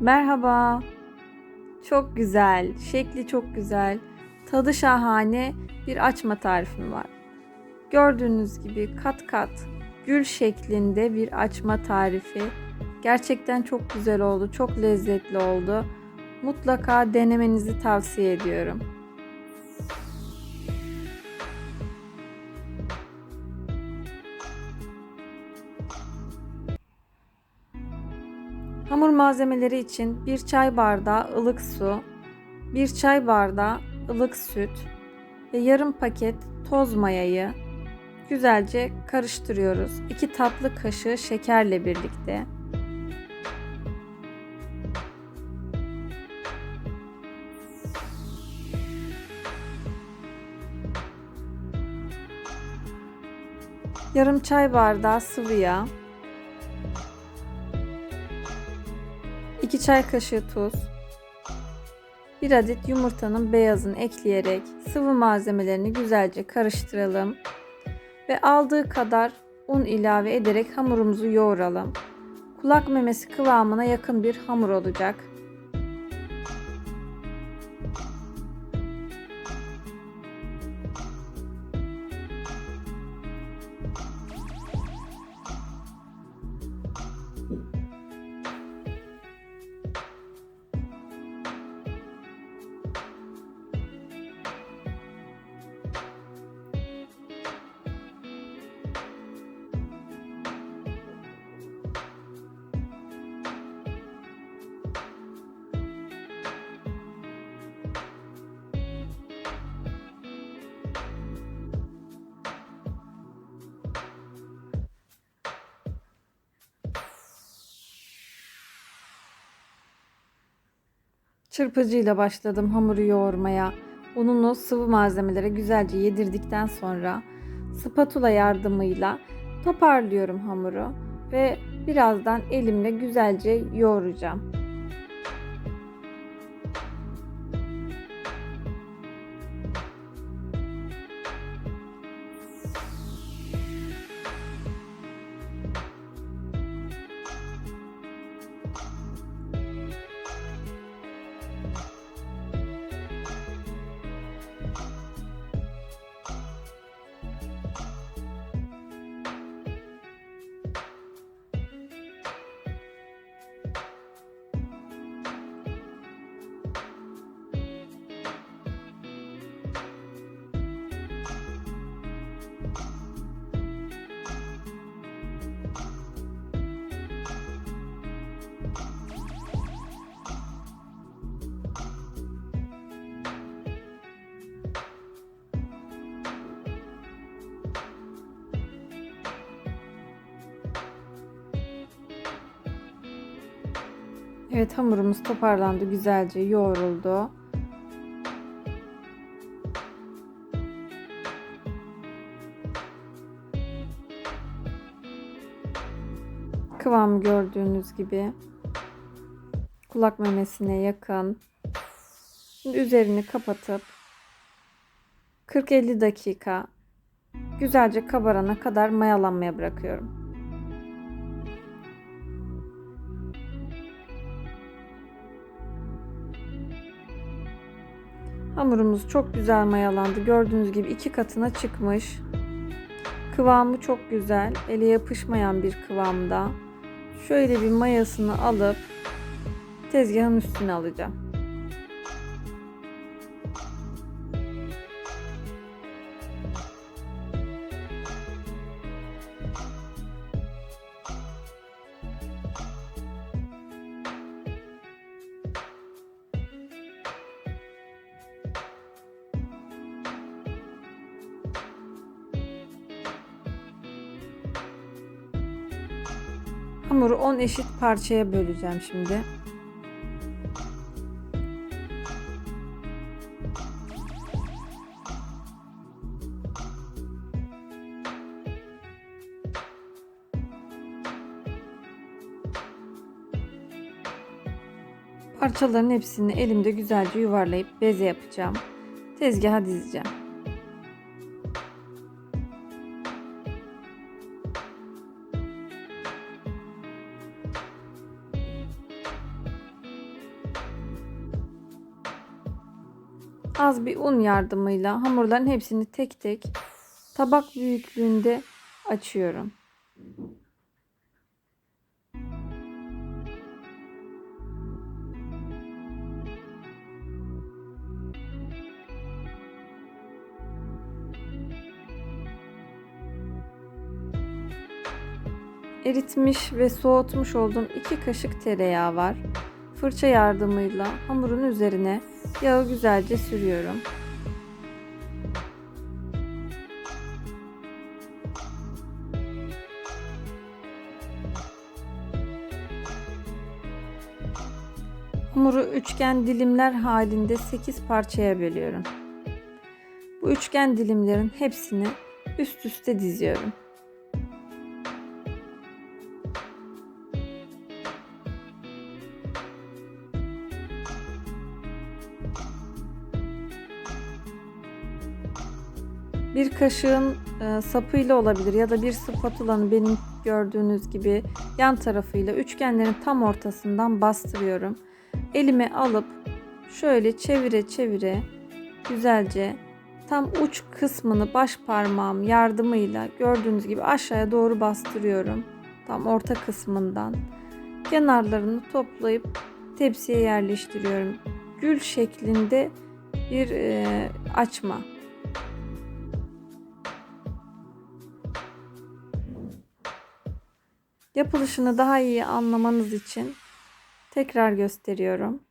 Merhaba. Çok güzel, şekli çok güzel, tadı şahane bir açma tarifim var. Gördüğünüz gibi kat kat gül şeklinde bir açma tarifi. Gerçekten çok güzel oldu, çok lezzetli oldu. Mutlaka denemenizi tavsiye ediyorum. Hamur malzemeleri için 1 çay bardağı ılık su, 1 çay bardağı ılık süt ve yarım paket toz mayayı güzelce karıştırıyoruz. 2 tatlı kaşığı şekerle birlikte. Yarım çay bardağı sıvı yağ, 2 çay kaşığı tuz, 1 adet yumurtanın beyazını ekleyerek sıvı malzemelerini güzelce karıştıralım ve aldığı kadar un ilave ederek hamurumuzu yoğuralım. Kulak memesi kıvamına yakın bir hamur olacak. Çırpıcıyla başladım hamuru yoğurmaya. Ununu sıvı malzemelere güzelce yedirdikten sonra spatula yardımıyla toparlıyorum hamuru ve birazdan elimle güzelce yoğuracağım. Evet hamurumuz toparlandı güzelce yoğruldu. Kıvamı gördüğünüz gibi kulak memesine yakın. Şimdi üzerini kapatıp 40-50 dakika güzelce kabarana kadar mayalanmaya bırakıyorum. Hamurumuz çok güzel mayalandı. Gördüğünüz gibi iki katına çıkmış. Kıvamı çok güzel. Ele yapışmayan bir kıvamda. Şöyle bir mayasını alıp tezgahın üstüne alacağım. Hamuru 10 eşit parçaya böleceğim şimdi. Parçaların hepsini elimde güzelce yuvarlayıp beze yapacağım. Tezgaha dizeceğim. Az bir un yardımıyla hamurların hepsini tek tek tabak büyüklüğünde açıyorum. Eritmiş ve soğutmuş olduğum 2 kaşık tereyağı var. Fırça yardımıyla hamurun üzerine yağı güzelce sürüyorum. Hamuru üçgen dilimler halinde 8 parçaya bölüyorum. Bu üçgen dilimlerin hepsini üst üste diziyorum. Kaşığın e, sapıyla olabilir ya da bir spatulanın benim gördüğünüz gibi yan tarafıyla üçgenlerin tam ortasından bastırıyorum. Elime alıp şöyle çevire çevire güzelce tam uç kısmını baş parmağım yardımıyla gördüğünüz gibi aşağıya doğru bastırıyorum. Tam orta kısmından. Kenarlarını toplayıp tepsiye yerleştiriyorum. Gül şeklinde bir e, açma. Yapılışını daha iyi anlamanız için tekrar gösteriyorum.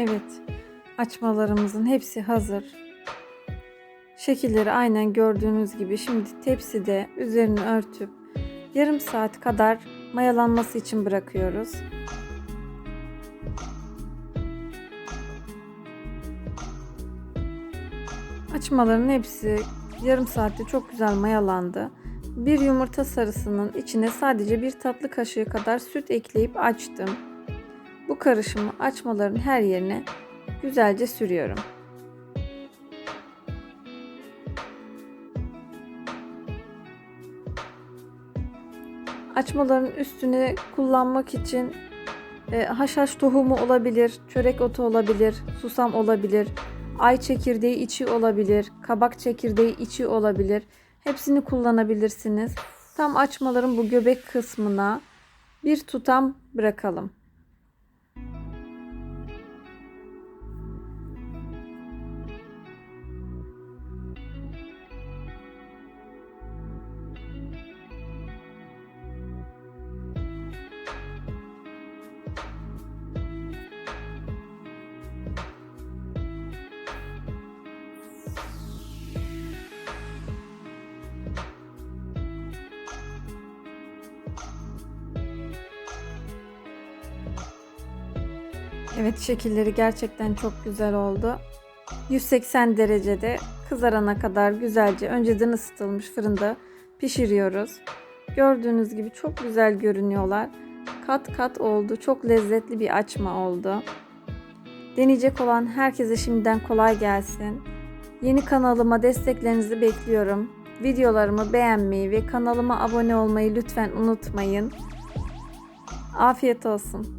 Evet, açmalarımızın hepsi hazır. Şekilleri aynen gördüğünüz gibi şimdi tepside üzerini örtüp yarım saat kadar mayalanması için bırakıyoruz. Açmaların hepsi yarım saatte çok güzel mayalandı. Bir yumurta sarısının içine sadece bir tatlı kaşığı kadar süt ekleyip açtım. Bu karışımı açmaların her yerine güzelce sürüyorum. Açmaların üstüne kullanmak için e, haşhaş tohumu olabilir, çörek otu olabilir, susam olabilir, ay çekirdeği içi olabilir, kabak çekirdeği içi olabilir. Hepsini kullanabilirsiniz. Tam açmaların bu göbek kısmına bir tutam bırakalım. Evet şekilleri gerçekten çok güzel oldu. 180 derecede kızarana kadar güzelce önceden ısıtılmış fırında pişiriyoruz. Gördüğünüz gibi çok güzel görünüyorlar. Kat kat oldu. Çok lezzetli bir açma oldu. Deneyecek olan herkese şimdiden kolay gelsin. Yeni kanalıma desteklerinizi bekliyorum. Videolarımı beğenmeyi ve kanalıma abone olmayı lütfen unutmayın. Afiyet olsun.